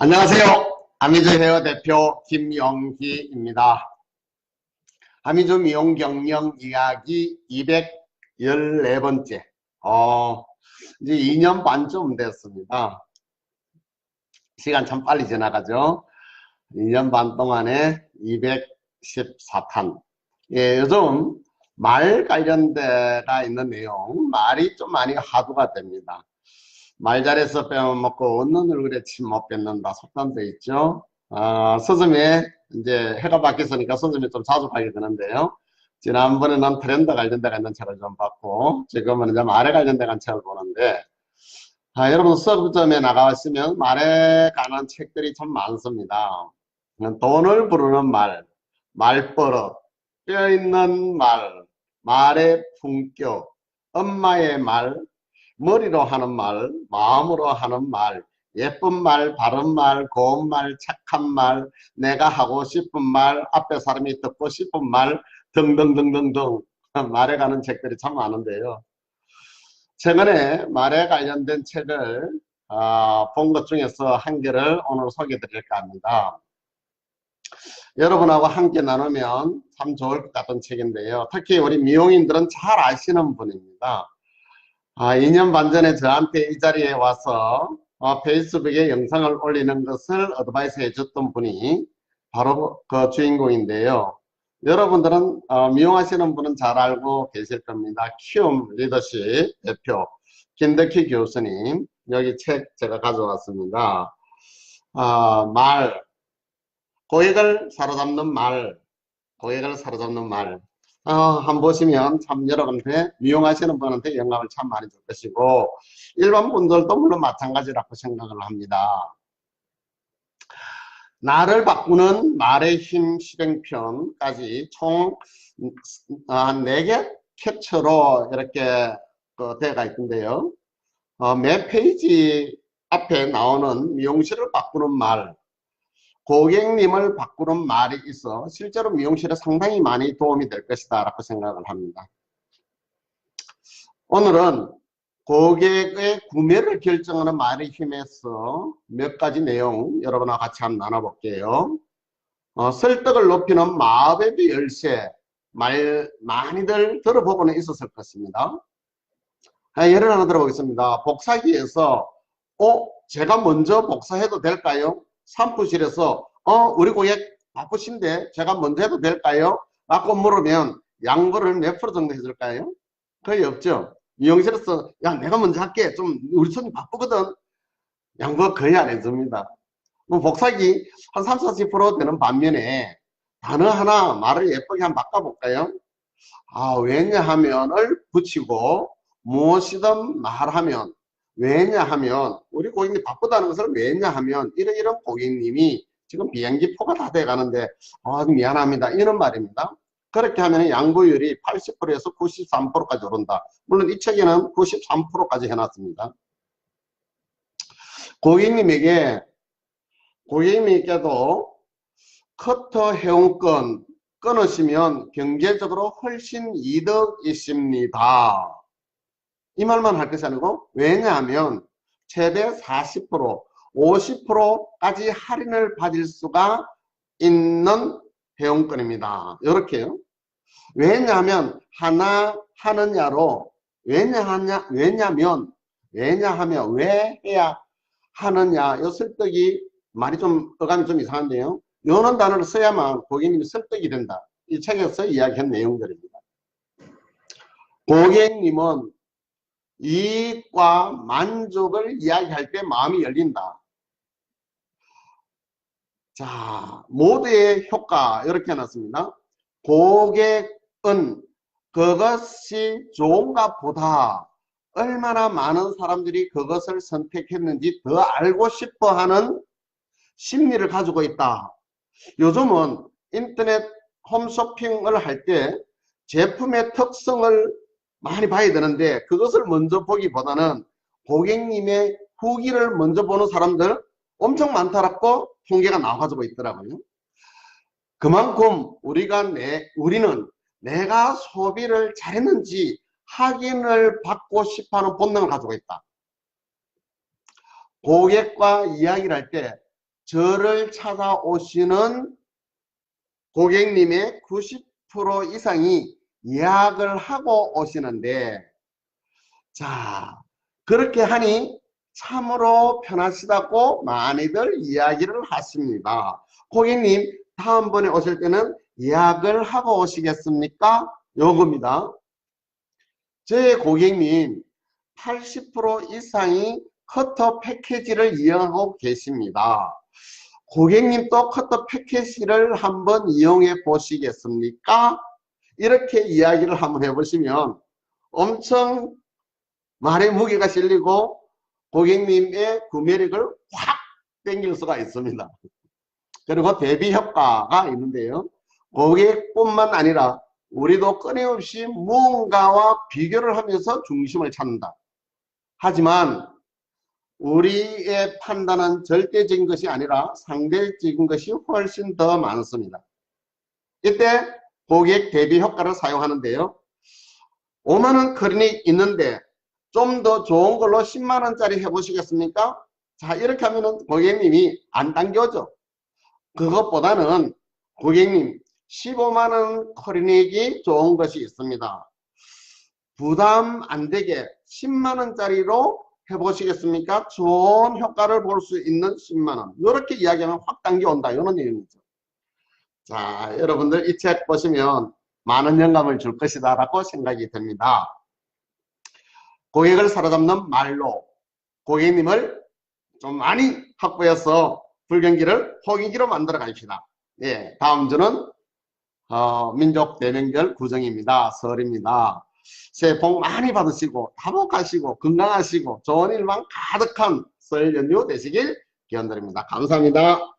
안녕하세요. 아미주 헤어 대표 김영희입니다. 아미주 미용 경영 이야기 214번째. 어, 이제 2년 반쯤 됐습니다. 시간 참 빨리 지나가죠. 2년 반 동안에 214탄. 예, 요즘 말 관련돼가 있는 내용, 말이 좀 많이 화두가 됩니다. 말 잘해서 빼먹고 얻는 얼굴에 침 못 뱉는다 속담도 있죠. 아, 서점에 이제 해가 바뀌었으니까 서점에 좀 자주 가게 되는데요. 지난번에는 트렌드 관련돼 있는 책을 좀 봤고 지금은 이제 말에 관련된 책을 보는데 아, 여러분 서점에 나가시면 말에 관한 책들이 참 많습니다. 돈을 부르는 말, 말버릇, 뼈 있는 말, 말의 품격, 엄마의 말, 머리로 하는 말, 마음으로 하는 말, 예쁜 말, 바른 말, 고운 말, 착한 말, 내가 하고 싶은 말, 앞에 사람이 듣고 싶은 말 등등등등등 말에 가는 책들이 참 많은데요. 최근에 말에 관련된 책을 어, 본것 중에서 한 개를 오늘 소개해 드릴까 합니다. 여러분하고 함께 나누면 참 좋을 것 같은 책인데요. 특히 우리 미용인들은 잘 아시는 분입니다. 아, 2년 반 전에 저한테 이 자리에 와서 어, 페이스북에 영상을 올리는 것을 어드바이스 해줬던 분이 바로 그 주인공인데요. 여러분들은 어, 미용하시는 분은 잘 알고 계실 겁니다. 키움 리더십 대표 김덕희 교수님 여기 책 제가 가져왔습니다. 아, 말 고객을 사로잡는 말 고객을 사로잡는 말 어, 한번 보시면 참 여러분한테 미용하시는 분한테 영감을 참 많이 줄 것이고 일반 분들도 물론 마찬가지라고 생각을 합니다. 나를 바꾸는 말의 힘 실행편까지 총 한 4개 캡처로 이렇게 그 되어가 있던데요. 어, 매 페이지 앞에 나오는 미용실을 바꾸는 말 고객님을 바꾸는 말이 있어 실제로 미용실에 상당히 많이 도움이 될 것이다 라고 생각을 합니다. 오늘은 고객의 구매를 결정하는 말의 힘에서 몇 가지 내용 여러분과 같이 한번 나눠볼게요. 어, 설득을 높이는 마법의 열쇠 말 많이들 들어보고는 있었을 것입니다. 아, 예를 하나 들어보겠습니다. 복사기에서 어? 제가 먼저 복사해도 될까요? 산부실에서 어 우리 고객 바쁘신데 제가 먼저 해도 될까요? 라고 물으면 양보를 몇 프로 정도 해줄까요? 거의 없죠. 미용실에서 야 내가 먼저 할게 좀 우리 손님 바쁘거든 양보 거의 안 해줍니다. 뭐 복사기 한 30, 40% 되는 반면에 단어 하나 말을 예쁘게 한번 바꿔볼까요? 아 왜냐하면을 붙이고 무엇이든 말하면 왜냐하면 우리 고객님 바쁘다는 것을 왜냐하면 이런 이런 고객님이 지금 비행기 표가 다 돼 가는데 아 미안합니다. 이런 말입니다. 그렇게 하면 양보율이 80%에서 93%까지 오른다. 물론 이 책에는 93%까지 해놨습니다. 고객님에게 고객님께도 커터 회원권 끊으시면 경제적으로 훨씬 이득이십니다 이 말만 할 것이 아니고 왜냐하면 최대 40% 50%까지 할인을 받을 수가 있는 회원권입니다. 이렇게요. 왜냐하면 하나 하느냐로 왜냐하냐 왜냐면 왜냐하면 왜 해야 하느냐 요 설득이 말이 좀 어감이 좀 이상한데요. 요런 단어를 써야만 고객님이 설득이 된다. 이 책에서 이야기한 내용들입니다. 고객님은 이익과 만족을 이야기할 때 마음이 열린다. 자, 모두의 효과 이렇게 해놨습니다. 고객은 그것이 좋은가 보다 얼마나 많은 사람들이 그것을 선택했는지 더 알고 싶어 하는 심리를 가지고 있다. 요즘은 인터넷 홈쇼핑을 할 때 제품의 특성을 많이 봐야 되는데 그것을 먼저 보기보다는 고객님의 후기를 먼저 보는 사람들 엄청 많다라고 통계가 나와가지고 있더라고요. 그만큼 우리가 내, 우리는 내가 소비를 잘했는지 확인을 받고 싶어하는 본능을 가지고 있다. 고객과 이야기를 할 때 저를 찾아오시는 고객님의 90% 이상이 예약을 하고 오시는데 자 그렇게 하니 참으로 편하시다고 많이들 이야기를 하십니다. 고객님 다음번에 오실 때는 예약을 하고 오시겠습니까? 요겁니다. 저의 고객님 80% 이상이 커터 패키지를 이용하고 계십니다. 고객님도 커터 패키지를 한번 이용해 보시겠습니까? 이렇게 이야기를 한번 해보시면 엄청 말의 무게가 실리고 고객님의 구매력을 확 땡길 수가 있습니다. 그리고 대비 효과가 있는데요. 고객뿐만 아니라 우리도 끊임없이 무언가와 비교를 하면서 중심을 찾는다. 하지만 우리의 판단은 절대적인 것이 아니라 상대적인 것이 훨씬 더 많습니다. 이때 고객 대비 효과를 사용하는데요. 5만원 클리닉 있는데 좀 더 좋은 걸로 10만원짜리 해보시겠습니까? 자 이렇게 하면은 고객님이 안 당겨져. 그것보다는 고객님 15만원 클리닉이 좋은 것이 있습니다. 부담 안 되게 10만원짜리로 해보시겠습니까? 좋은 효과를 볼 수 있는 10만원. 이렇게 이야기하면 확 당겨온다. 이런 내용이죠. 자, 여러분들 이 책 보시면 많은 영감을 줄 것이다 라고 생각이 듭니다. 고객을 사로잡는 말로 고객님을 좀 많이 확보해서 불경기를 호기기로 만들어 가십시다. 예, 다음 주는 어, 민족 대명절 구정입니다. 설입니다. 새해 복 많이 받으시고 다복하시고 건강하시고 좋은 일만 가득한 설 연휴 되시길 기원드립니다. 감사합니다.